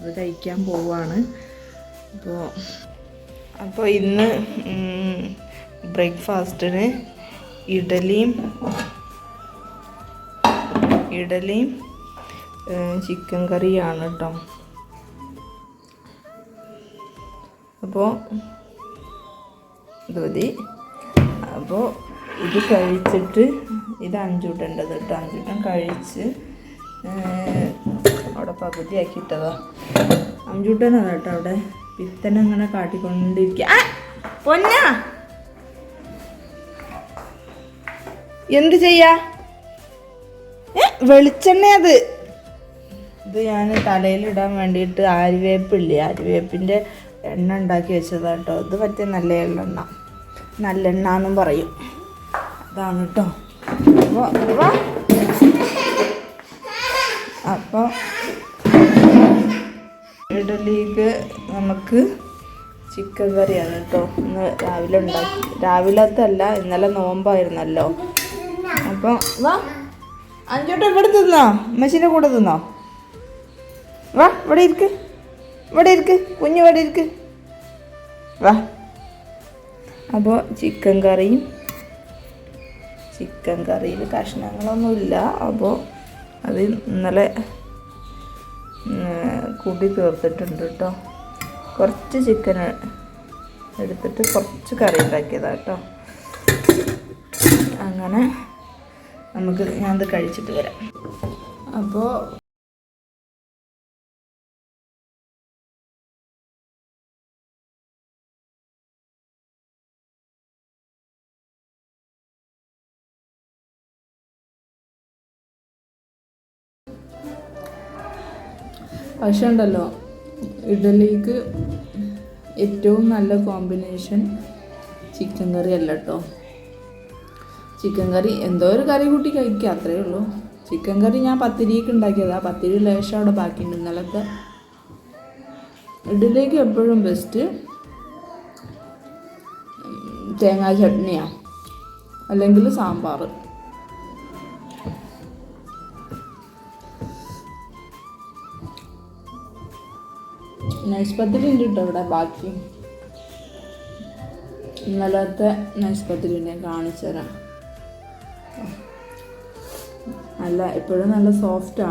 അത് കഴിക്കാൻ പോവാണ്. അപ്പോൾ അപ്പോൾ ഇന്ന് ബ്രേക്ക്ഫാസ്റ്റിന് ഇഡലിയും ഇഡലിയും ചിക്കൻ കറിയാണ് കേട്ടോ അപ്പോൾ ഇത് അപ്പോൾ ഇത് കഴിച്ചിട്ട് ഇത് അഞ്ചൂട്ടേണ്ടത് കേട്ടോ അഞ്ചൂട്ടം കഴിച്ച് അവിടെ പകുതിയാക്കി ഇട്ടതാ അഞ്ചൂട്ടനാണ് കേട്ടോ അവിടെ. പിത്തനെ അങ്ങനെ കാട്ടിക്കൊണ്ടിരിക്കുക ആ, എന്ത് ചെയ്യാ? വെളിച്ചെണ്ണ അത്. ഇത് ഞാൻ തലയിലിടാൻ വേണ്ടിയിട്ട് ആര്യവേപ്പില്ലേ? ആര്യവേപ്പിന്റെ എണ്ണ ഉണ്ടാക്കി വെച്ചതാ കേട്ടോ. ഇത് പറ്റിയ നല്ല എള്ളെണ്ണ. നല്ലെണ്ണ എന്നും പറയും. അതാണ് കേട്ടോ. അപ്പോൾ അപ്പോൾ ഇഡലിക്ക് നമുക്ക് ചിക്കൻ കറിയാണ് കേട്ടോ. ഇന്ന് രാവിലെ ഉണ്ടാക്കി. രാവിലത്തെ അല്ല ഇന്നലെ നോമ്പായിരുന്നല്ലോ. അപ്പോൾ വാ. അഞ്ചോട്ട് ഇവിടെ തിന്നോ? അമ്മച്ചിന്റെ കൂടെ തിന്നോ? വാ ഇവിടെ ഇരിക്ക്. ഇവിടെ ഇരിക്ക്. കുഞ്ഞു ഇവിടെ ഇരിക്ക്. വാ. അപ്പോൾ ചിക്കൻ കറിയും ചിക്കൻ കറിയിൽ കഷ്ണങ്ങളൊന്നുമില്ല. അപ്പോൾ അത് ഇന്നലെ ഉം, കൂടി തീർത്തിട്ടുണ്ട് കേട്ടോ കുറച്ച് ചിക്കൻ എടുത്തിട്ട് കുറച്ച് കറി ഉണ്ടാക്കിയതാണ് കേട്ടോ അങ്ങനെ നമുക്ക് ഞാനത് കഴിച്ചിട്ട് വരാം. അപ്പോൾ പക്ഷെ ഉണ്ടല്ലോ ഇഡലിക്ക് ഏറ്റവും നല്ല കോമ്പിനേഷൻ ചിക്കൻ കറി അല്ല കേട്ടോ ചിക്കൻ കറി എന്തോ ഒരു കറി കൂട്ടി കഴിക്കുക അത്രയേ ഉള്ളൂ. ചിക്കൻ കറി ഞാൻ പത്തിരിക്ക് ഉണ്ടാക്കിയതാ. പത്തിരി ലേശം അവിടെ ബാക്കിയുണ്ട്. ഇന്നലത്തെ ഇഡലിക്ക് എപ്പോഴും ബെസ്റ്റ് തേങ്ങാ ചട്നിയാണ് അല്ലെങ്കിൽ സാമ്പാർ നൈസ് പത്തിരി ഉണ്ട് കേട്ടോ ഇവിടെ ബാക്കി? ഇന്നലത്തെ നൈസ് പത്തിരി ഞാൻ കാണിച്ചു തരാം നല്ല എപ്പോഴും നല്ല സോഫ്റ്റ്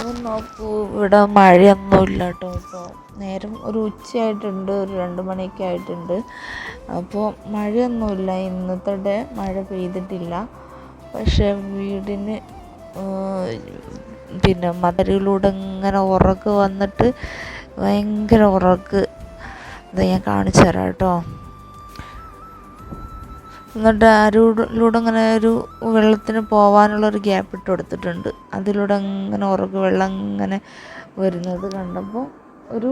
അത് നോക്കൂ. ഇവിടെ മഴയൊന്നുമില്ല കേട്ടോ ഇപ്പോൾ നേരം ഒരു ഉച്ചയായിട്ടുണ്ട് ഒരു രണ്ട് മണിയൊക്കെ ആയിട്ടുണ്ട്. അപ്പോൾ മഴയൊന്നുമില്ല. ഇന്നത്തെ ഡേ മഴ പെയ്തിട്ടില്ല. പക്ഷേ വീടിന് പിന്നെ മതിലിലൂടെ ഇങ്ങനെ ഉറക്ക് വന്നിട്ട് ഭയങ്കര ഉറക്ക്. ഇത് ഞാൻ കാണിച്ചു തരാം കേട്ടോ. എന്നിട്ട് അരൂടിലൂടെ ഇങ്ങനെ ഒരു വെള്ളത്തിന് പോവാനുള്ളൊരു ഗ്യാപ്പ് ഇട്ട് കൊടുത്തിട്ടുണ്ട്. അതിലൂടെ അങ്ങനെ ഉറക്ക് വെള്ളം ഇങ്ങനെ വരുന്നത് കണ്ടപ്പോൾ ഒരു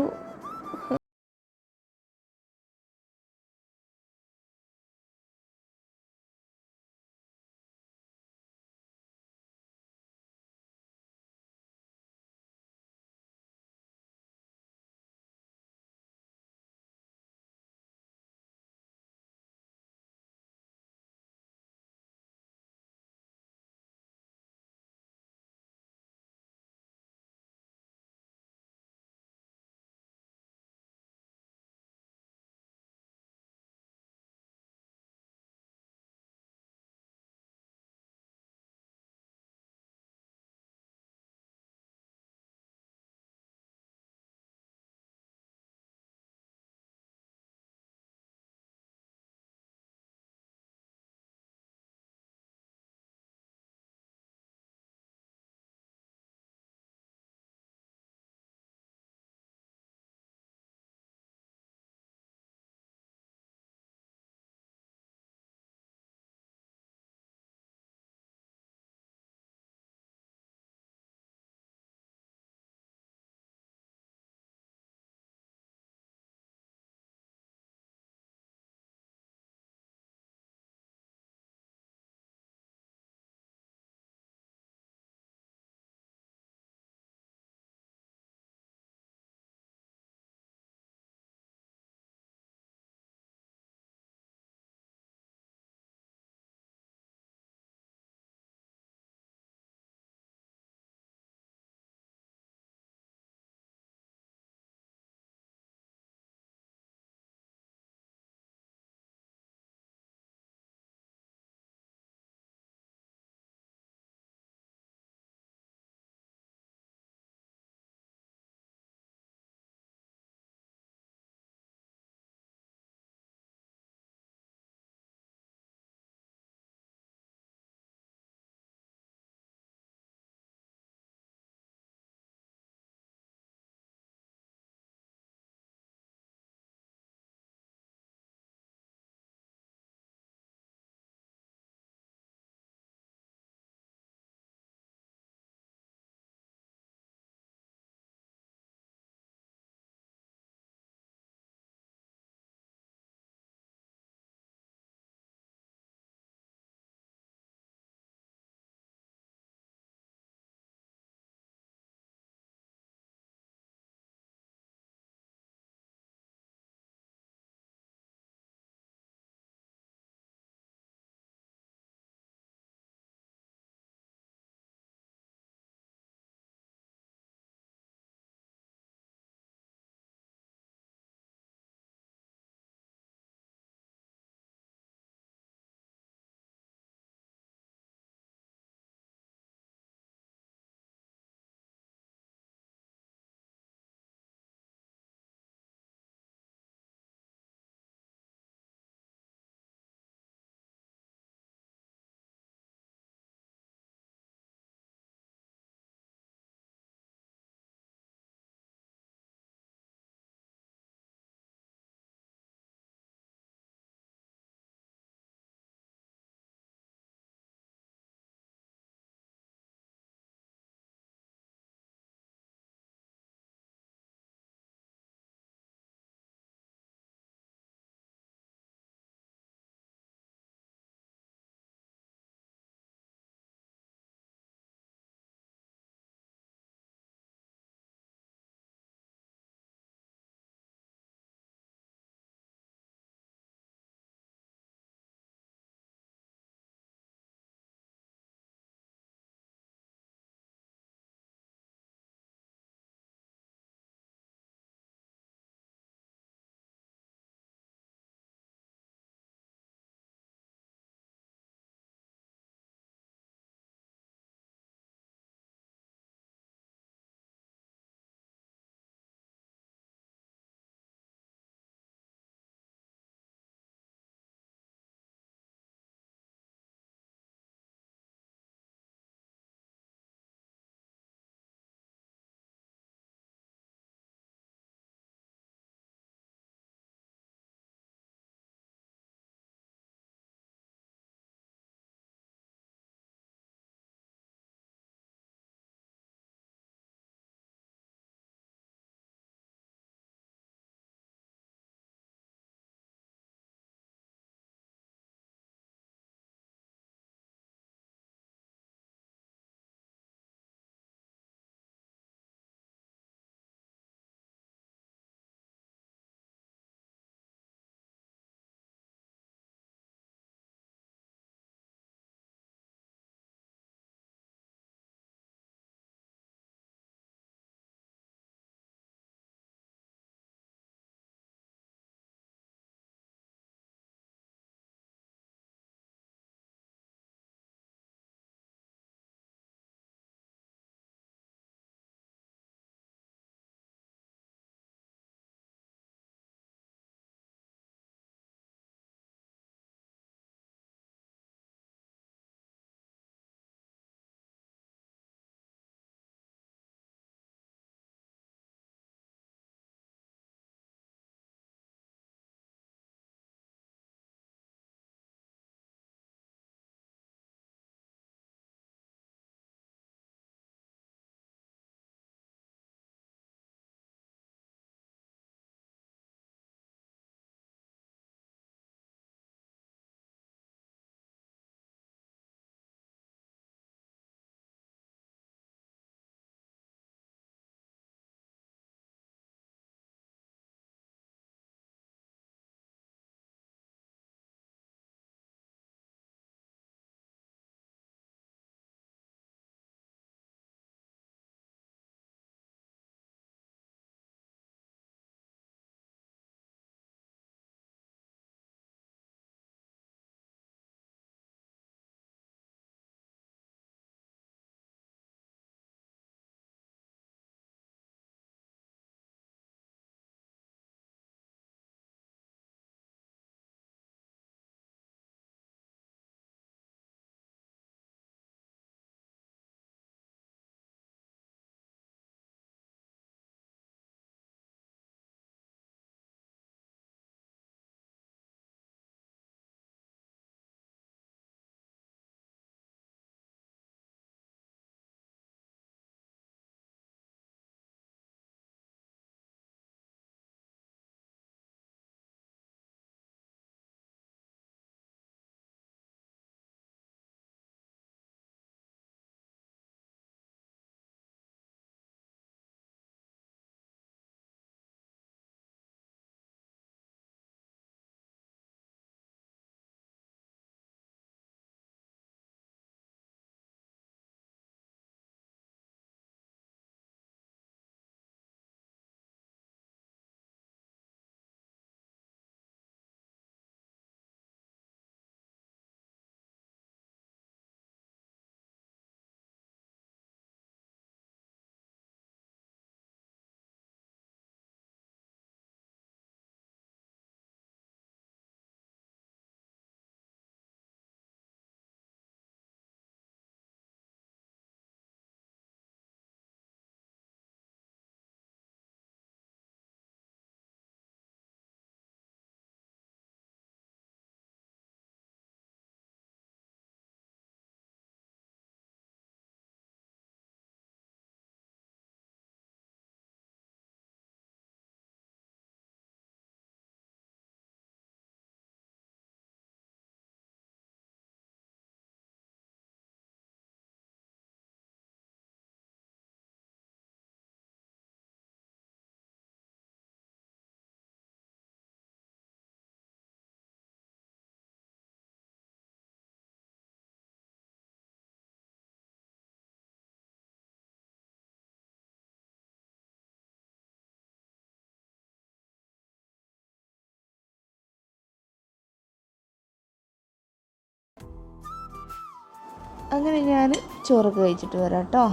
അങ്ങനെ ഞാൻ ചോറൊക്കെ കഴിച്ചിട്ട് വരാം കേട്ടോ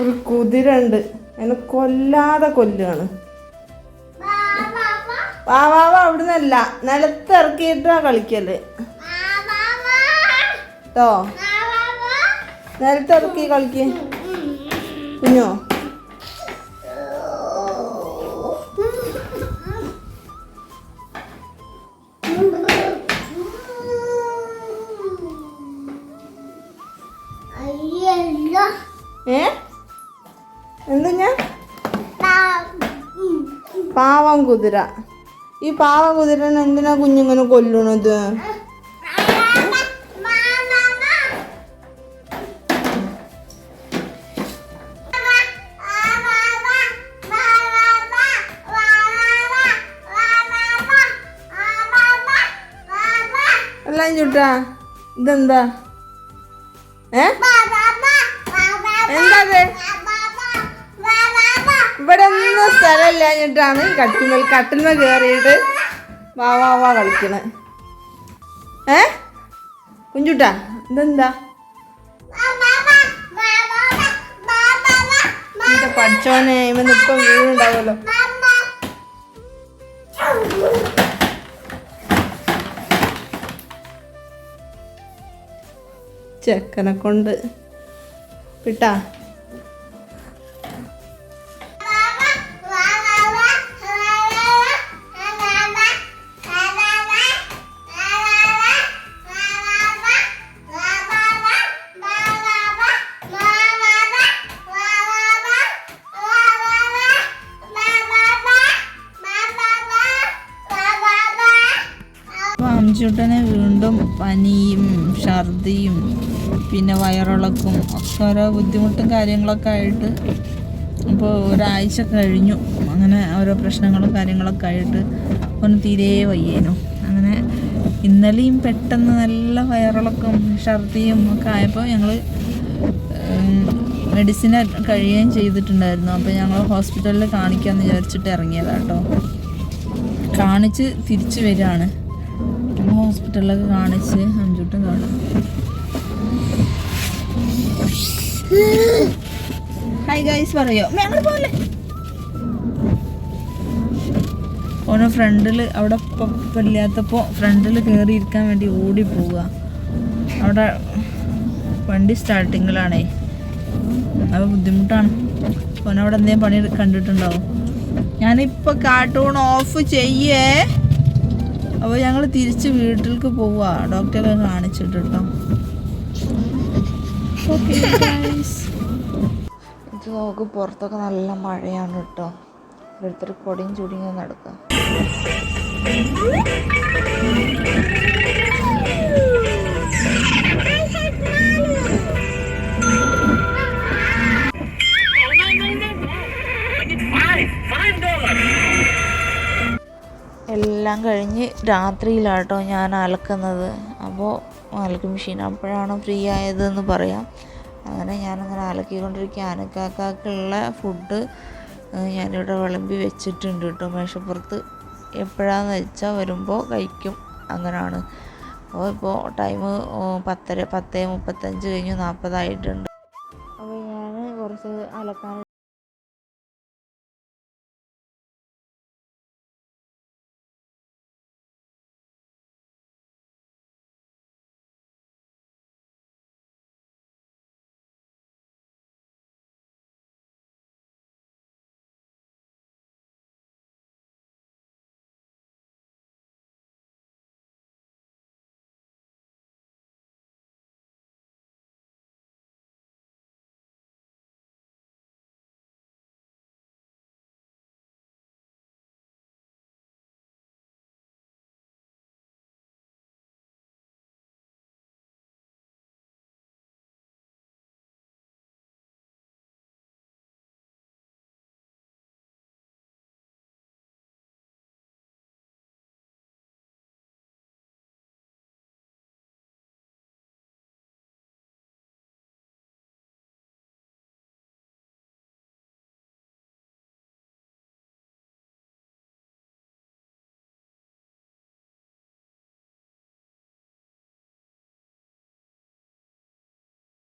ഒരു കുതിരണ്ട്. അതിനെ കൊല്ലാതെ വാ വാ വാ അവിടുന്നല്ല. നിലത്ത് ഇറക്കിയിട്ടാ കളിക്കൽ. കേട്ടോ നിലത്ത് ഇറക്കി കളിക്ക്. കുഞ്ഞോ? കുതിര ഈ പാവ കുതിരനെ എന്തിനാ കുഞ്ഞിങ്ങനെ കൊല്ലണത്? ചുട്ടാ ഇതെന്താ? ഏ? എന്താ? ഇവിടെ ഒന്നും സ്ഥലമില്ലാഞ്ഞിട്ടാണ് കട്ടിന്മേൽ കട്ടിന്മേൽ കയറിയിട്ട് വാ വാ വാ കളിക്കണത് ഏ? കുഞ്ചുട്ടാ എന്റെ പഠിച്ചോനെ ഇവന്ന് ഇപ്പം വീടുണ്ടാവുമല്ലോ ചെക്കനെ കൊണ്ട്. വിട്ടാ ഛർദിയും പിന്നെ വയറിളക്കും ഒക്കെ ഓരോ ബുദ്ധിമുട്ടും കാര്യങ്ങളൊക്കെ ആയിട്ട് ഇപ്പോൾ ഒരാഴ്ച കഴിഞ്ഞു. അങ്ങനെ ഓരോ പ്രശ്നങ്ങളും കാര്യങ്ങളൊക്കെ ആയിട്ട് ഒന്ന് തീരെ വയ്യേനു. അങ്ങനെ ഇന്നലെയും പെട്ടെന്ന് നല്ല വയറിളക്കും ഛർദിയും ഒക്കെ ആയപ്പോൾ ഞങ്ങൾ മെഡിസിൻ കഴിയുകയും ചെയ്തിട്ടുണ്ടായിരുന്നു. അപ്പോൾ ഞങ്ങൾ ഹോസ്പിറ്റലിൽ കാണിക്കാമെന്ന് വിചാരിച്ചിട്ട് ഇറങ്ങിയതാട്ടോ കാണിച്ച് തിരിച്ചു വരികയാണ് ഹോസ്പിറ്റലിലൊക്കെ കാണിച്ച് അഞ്ചുട്ടും കാണും ഹായ് ഗൈസ് പറയോ ഞങ്ങൾ പോലെ ഓരോ ഫ്രണ്ടിൽ അവിടെ ഇല്ലാത്തപ്പോൾ ഫ്രണ്ടിൽ കയറി ഇരിക്കാൻ വേണ്ടി ഓടി പോവുക. അവിടെ വണ്ടി സ്റ്റാർട്ടിങ്ങിലാണേ അത് ബുദ്ധിമുട്ടാണ്. ഓനവിടെ എന്തെങ്കിലും പണി കണ്ടിട്ടുണ്ടാവും. ഞാനിപ്പോൾ കാർട്ടൂൺ ഓഫ് ചെയ്യേ. അപ്പോൾ ഞങ്ങൾ തിരിച്ച് വീട്ടിലേക്ക് പോവുക ഡോക്ടറെ കാണിച്ചിട്ട് കേട്ടോ ഇത് നോക്ക് പുറത്തൊക്കെ നല്ല മഴയാണ് കേട്ടോ. ഓരോരുത്തർ കൊടിയും ചുടിയും നടക്കുക രാത്രിയിലാട്ടോ ഞാൻ അലക്കുന്നത്. അപ്പോൾ അലക്ക് മെഷീൻ അപ്പോഴാണ് ഫ്രീ ആയതെന്ന് പറയാം. അങ്ങനെ ഞാനങ്ങനെ അലക്കിക്കൊണ്ടിരിക്കുക അനക്കാക്കാക്കുള്ള ഫുഡ് ഞാനിവിടെ വിളമ്പി വെച്ചിട്ടുണ്ട് കേട്ടോ. മേശപ്പുറത്ത് എപ്പോഴാന്ന് വെച്ചാൽ വരുമ്പോൾ കഴിക്കും. അങ്ങനെയാണ് അപ്പോൾ ഇപ്പോൾ ടൈം പത്തര പത്ത് മുപ്പത്തഞ്ച് കഴിഞ്ഞ് നാൽപ്പതായിട്ടുണ്ട് അപ്പോൾ ഞാൻ കുറച്ച് അലക്കാൻ